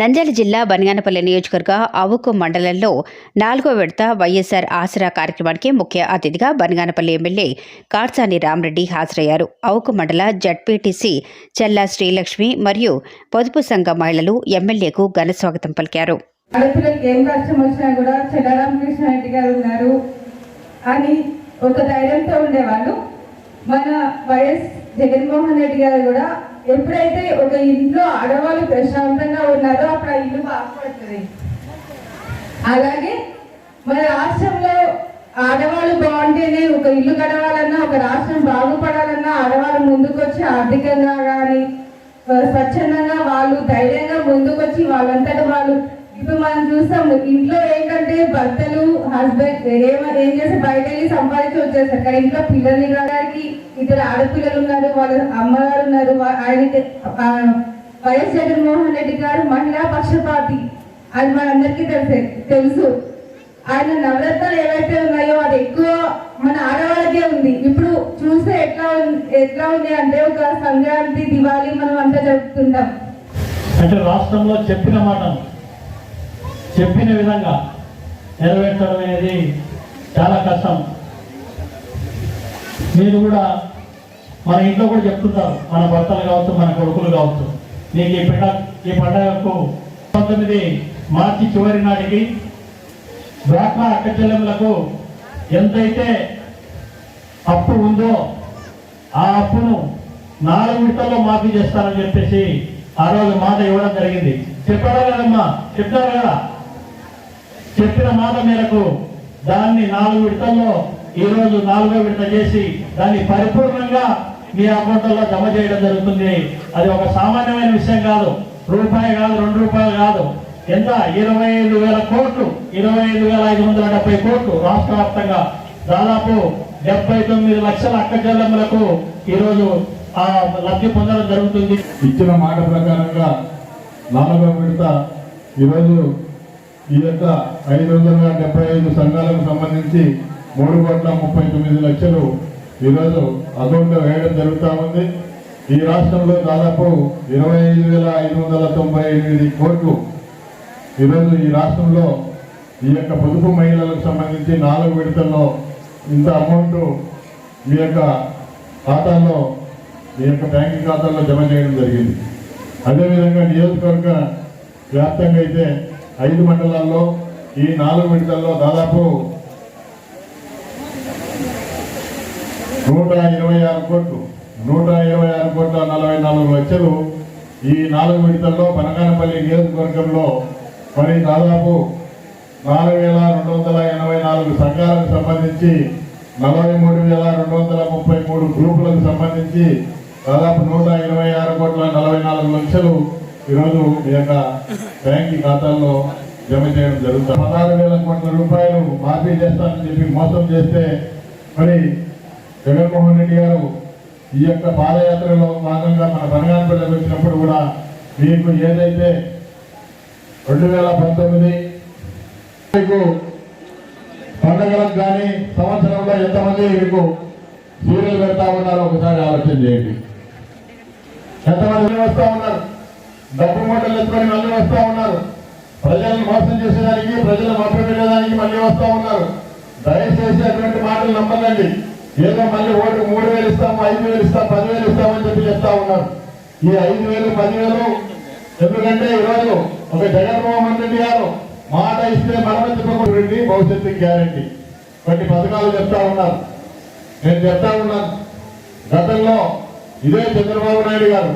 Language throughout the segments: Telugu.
నంద్యాల జిల్లా బనగానపల్లి నియోజకవర్గ అవుకు మండలంలో నాలుగో విడత వైఎస్ఆర్ ఆసరా కార్యక్రమానికి ముఖ్య అతిథిగా బనగానపల్లి ఎమ్మెల్యే కాట్సాని రామరెడ్డి హాజరయ్యారు. అవుకు మండల జడ్పీటీసీ చెల్లా శ్రీలక్ష్మి మరియు పొదుపు సంఘ మహిళలు ఎమ్మెల్యేకు ఘన స్వాగతం పలికారు. అని ఒక ధైర్యంతో ఉండేవాళ్ళు. మన వైఎస్ జగన్మోహన్ రెడ్డి గారు కూడా ఎప్పుడైతే ఒక ఇంట్లో ఆడవాళ్ళు ప్రశాంతంగా ఉన్నారో అప్పుడు ఆ ఇల్లు బాగుపడుతుంది. అలాగే మన రాష్ట్రంలో ఆడవాళ్ళు బాగుంటేనే ఒక ఇల్లు గడవాలన్నా ఒక రాష్ట్రం బాగుపడాలన్నా ఆడవాళ్ళు ముందుకొచ్చి ఆర్థికంగా కానీ స్వచ్ఛందంగా వాళ్ళు ధైర్యంగా ముందుకొచ్చి వాళ్ళంతటా వాళ్ళు ఇప్పుడు మనం చూస్తాము ఇంట్లో ఏంటంటే భర్తలు హస్బెండ్ ఏమ ఏం చేసి బయట వెళ్ళి సంపాదించి వచ్చేస్తారు. కానీ ఇంట్లో పిల్లల్ని గారికి ఇద్దరు ఆడపిల్లలు ఉన్నారు వాళ్ళ అమ్మగారు ఉన్నారు ఆయనకి వైఎస్ జగన్మోహన్ రెడ్డి గారు మహిళా పక్షపాతి. అది మనందరికీ తెలిసే తెలుసు. ఆయన నవరత్నాలు ఏవైతే ఉన్నాయో అది ఎక్కువ మన ఆడవాళ్ళకే ఉంది. ఇప్పుడు చూస్తే ఎట్లా ఎట్లా ఉంది అంటే ఒక సంక్రాంతి దివాళీ మనం అంతా జరుపుతుంటాం. అంటే రాష్ట్రంలో చెప్పిన మాట చెప్పిన విధంగా నెరవేర్చడం అనేది చాలా కష్టం. మీరు కూడా మన ఇంట్లో కూడా చెప్తుంటారు మన భర్తలు కావచ్చు మన కొడుకులు కావచ్చు. నీకు ఈ పండగ ఈ పండగకు పంతొమ్మిది మార్చి చివరి నాటికి డ్వాక్రా అక్కచెల్లెములకు ఎంతైతే అప్పు ఉందో ఆ అప్పును నాలుగు విడతల్లో మాఫీ చేస్తారని చెప్పేసి ఆ రోజు మాట ఇవ్వడం జరిగింది. చెప్పారా కదమ్మా చెప్తారు కదా చెప్పిన మాట మేరకు దాన్ని నాలుగు విడతల్లో ఈ రోజు నాలుగో విడత చేసి దాన్ని పరిపూర్ణంగా మీ అకౌంట్లో జమ చేయడం జరుగుతుంది. అది ఒక సామాన్యమైన విషయం కాదు. రూపాయి కాదు రెండు రూపాయలు కాదు. ఎంత? ఇరవై ఐదు వేల కోట్లు. ఇరవై ఐదు వేల ఐదు వందల డెబ్బై కోట్లు రాష్ట్ర వ్యాప్తంగా. దాదాపు డెబ్బై తొమ్మిది లక్షల అక్క చెల్లెమ్మలకు ఈరోజు ఆ లబ్ధి పొందడం జరుగుతుంది. ఇచ్చిన మాట ప్రకారంగా నాలుగో విడత ఈరోజు ఈ యొక్క ఐదు వందల డెబ్బై ఐదు సంఘాలకు సంబంధించి మూడు కోట్ల ముప్పై తొమ్మిది లక్షలు ఈరోజు అకౌంట్లో వేయడం జరుగుతూ ఉంది. ఈ రాష్ట్రంలో దాదాపు ఇరవై ఐదు వేల ఐదు వందల తొంభై ఎనిమిది కోట్లు ఈరోజు ఈ రాష్ట్రంలో ఈ యొక్క పొదుపు మహిళలకు సంబంధించి నాలుగు విడతల్లో ఇంత అమౌంట్ ఈ యొక్క ఖాతాల్లో ఈ యొక్క బ్యాంక్ ఖాతాల్లో జమ చేయడం జరిగింది. అదేవిధంగా నియోజకవర్గ వ్యాప్తంగా అయితే ఐదు మండలాల్లో ఈ నాలుగు విడతల్లో దాదాపు నూట ఇరవై ఆరు కోట్లు నూట ఇరవై ఆరు కోట్ల నలభై నాలుగు లక్షలు ఈ నాలుగు విడతల్లో బనగానపల్లి నియోజకవర్గంలో మరి దాదాపు నాలుగు వేల రెండు వందల ఎనభై నాలుగు సంఘాలకు సంబంధించి నలభై మూడు వేల రెండు వందల ముప్పై మూడు గ్రూపులకు సంబంధించి దాదాపు నూట ఇరవై ఆరు కోట్ల నలభై నాలుగు లక్షలు ఈరోజు మీ యొక్క బ్యాంక్ ఖాతాల్లో జమ చేయడం జరుగుతుంది. పదహారు వేల కోట్ల రూపాయలు మాఫీ చేస్తానని చెప్పి మోసం చేస్తే మరి జగన్మోహన్ రెడ్డి గారు ఈ యొక్క పాదయాత్రలో భాగంగా మన బనగానపల్లి వచ్చినప్పుడు కూడా మీకు ఏదైతే రెండు వేల పంతొమ్మిది మీకు పండుగలకు కానీ సంవత్సరంలో ఎంతమంది మీకు సీరియల్ పెడతా ఉన్నారో ఒకసారి ఆలోచన చేయండి. ఎంతమంది వస్తూ ఉన్నారు? డబ్బు మూటలు ఎత్తుకొని మళ్ళీ వస్తూ ఉన్నారు. ప్రజలను మోసం చేసేదానికి ప్రజలు ప్రజలను మభ్యపెట్టేదానికి మళ్ళీ వస్తూ ఉన్నారు. దయచేసి అటువంటి మాటలు నమ్మకండి. ఏదో మళ్ళీ ఓటు మూడు వేలు ఇస్తాము ఐదు వేలు ఇస్తాం పదివేలు ఇస్తామని చెప్పి చెప్తా ఉన్నారు. ఈ ఐదు వేలు పదివేలు ఎందుకంటే ఈరోజు ఒక జగన్మోహన్ రెడ్డి గారు మాట ఇస్తే మరమతిపోకుండా రెడ్డి భవిష్యత్తు గ్యారంటీ. కొన్ని పథకాలు చెప్తా ఉన్నారు. నేను చెప్తా ఉన్నాను. గతంలో ఇదే చంద్రబాబు నాయుడు గారు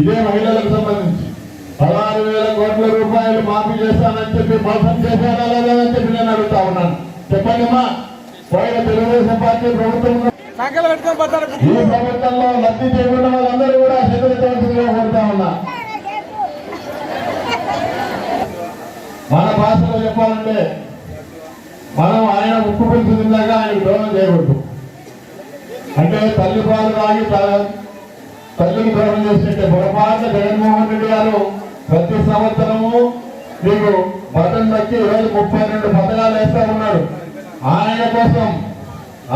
ఇదే మహిళలకు సంబంధించి పదహారు వేల కోట్ల రూపాయలు మాఫీ చేస్తానని చెప్పి మోసం చేశారా లేదా అని చెప్పి నేను అడుగుతా ఉన్నాను. చెప్పండి పోయిన తెలుగుదేశం పార్టీ ప్రభుత్వం ఈ ప్రభుత్వంలో లబ్ధి చేయకుండా వాళ్ళందరూ కూడా చేతులతో కొడతా ఉన్నా మన భాషలో చెప్పాలంటే మనం ఆయన ఉప్పు పులుసు తిన్నాక ఆయన ద్రోహం చేయకూడదు. అంటే తల్లి పాలు తాగి త- తల్లికి ద్రోహం చేసినట్టే పొరపాటున జగన్మోహన్ రెడ్డి గారు ప్రతి సంవత్సరము మీకు బటన్ నొక్కి ఈరోజు ముప్పై రెండు పథకాలు వేస్తా ఉన్నాడు ఆయన కోసం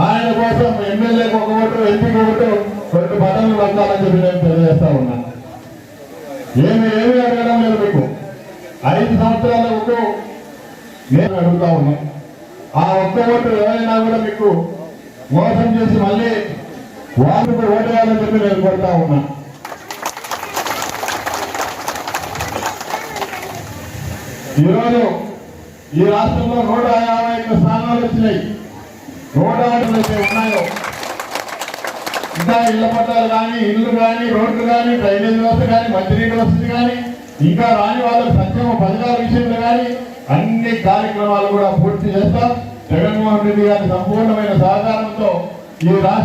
ఆయన కోసం ఎమ్మెల్యేకి ఒక ఓటు ఎంపీకి ఓటు రెండు బటన్లు నొక్కాలని చెప్పి నేను తెలియజేస్తా ఉన్నాను ఏమి ఏమి అడగడం లేదు మీకు. ఐదు సంవత్సరాలకు నేను అడుగుతా ఉన్నాం. ఆ ఒక్క ఓటు ఎవరైనా కూడా మీకు మోసం చేసి మళ్ళీ వాళ్ళకు ఓటు వేయాలని చెప్పి నేను కొడతా ఉన్నా. ఈరోజు ఈ రాష్ట్రంలో నూట యాభై ఐదు స్థానాలు వచ్చినాయి. నూట ఆటలు అయితే ఉన్నాయో? ఇంకా ఇళ్ళ పట్టాలు కానీ ఇల్లు కానీ రోడ్లు కానీ డ్రైనేజ్ వ్యవస్థ కానీ మంచినీటి వసతి కానీ ఇంకా రాని వాళ్ళ సంక్షేమ పథకాల విషయంలో కానీ అన్ని కార్యక్రమాలు కూడా పూర్తి చేస్తాం. జగన్మోహన్ రెడ్డి గారి సంపూర్ణమైన సహకారంతో ఈ రాష్ట్ర